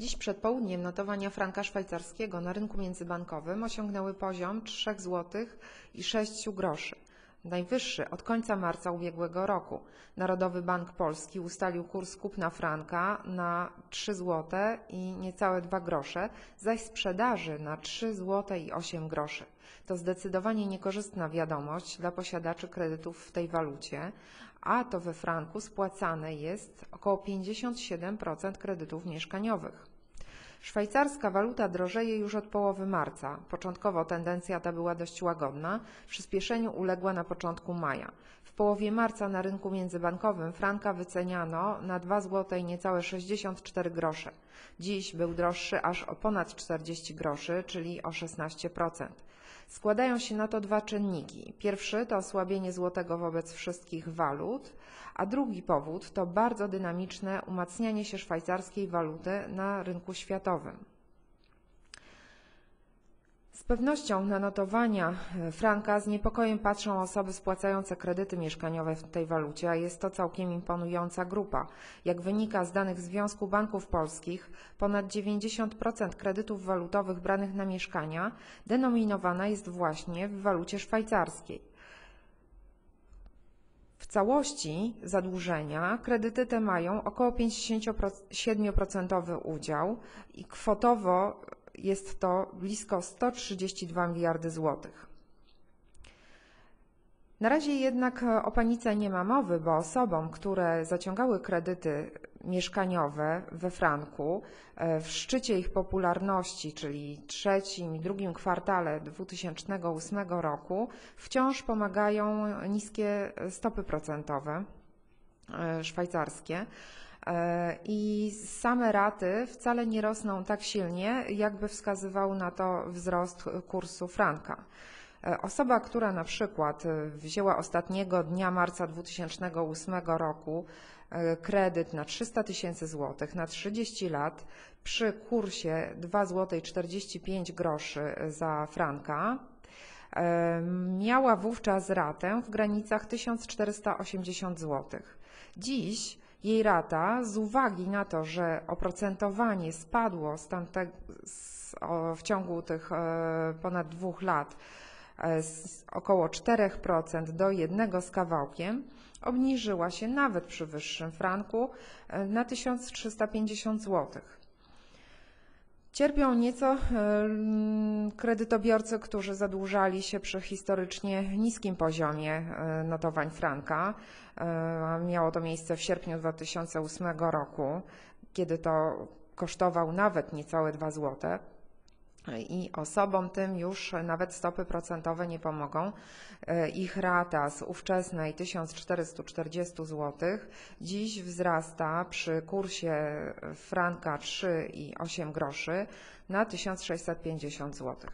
Dziś przed południem notowania franka szwajcarskiego na rynku międzybankowym osiągnęły poziom 3 zł i 6 groszy. Najwyższy od końca marca ubiegłego roku. Narodowy Bank Polski ustalił kurs kupna franka na 3 zł i niecałe 2 grosze, zaś sprzedaży na 3 zł i 8 groszy. To zdecydowanie niekorzystna wiadomość dla posiadaczy kredytów w tej walucie, a to we franku spłacane jest około 57% kredytów mieszkaniowych. Szwajcarska waluta drożeje już od połowy marca. Początkowo tendencja ta była dość łagodna, przyspieszeniu uległa na początku maja. W połowie marca na rynku międzybankowym franka wyceniano na 2 zł niecałe 64 grosze. Dziś był droższy aż o ponad 40 groszy, czyli o 16%. Składają się na to dwa czynniki. Pierwszy to osłabienie złotego wobec wszystkich walut, a drugi powód to bardzo dynamiczne umacnianie się szwajcarskiej waluty na rynku światowym. Pewnością na notowania e, franka z niepokojem patrzą osoby spłacające kredyty mieszkaniowe w tej walucie, a jest to całkiem imponująca grupa. Jak wynika z danych Związku Banków Polskich, ponad 90% kredytów walutowych branych na mieszkania denominowana jest właśnie w walucie szwajcarskiej. W całości zadłużenia kredyty te mają około 57% udział i kwotowo jest to blisko 132 miliardy złotych. Na razie jednak o panice nie ma mowy, bo osobom, które zaciągały kredyty mieszkaniowe we franku e, w szczycie ich popularności, czyli trzecim i drugim kwartale 2008 roku, wciąż pomagają niskie stopy procentowe e, szwajcarskie. E, I same raty wcale nie rosną tak silnie, jakby wskazywał na to wzrost kursu franka. E, osoba, która na przykład e, wzięła ostatniego dnia marca 2008 roku kredyt na 300 tysięcy złotych na 30 lat przy kursie 2 zł 45 groszy za franka, miała wówczas ratę w granicach 1480 zł. Dziś jej rata z uwagi na to, że oprocentowanie spadło z tamte, z, o, w ciągu tych e, ponad dwóch lat e, z około 4% do jednego z kawałkiem, obniżyła się nawet przy wyższym franku e, na 1350 złotych. Cierpią nieco kredytobiorcy, którzy zadłużali się przy historycznie niskim poziomie e, notowań franka. E, miało to miejsce w sierpniu 2008 roku, kiedy to kosztował nawet niecałe 2 złote i osobom tym już nawet stopy procentowe nie pomogą. E, ich rata z ówczesnej 1440 zł dziś wzrasta przy kursie franka 3 i 8 groszy na 1650 zł.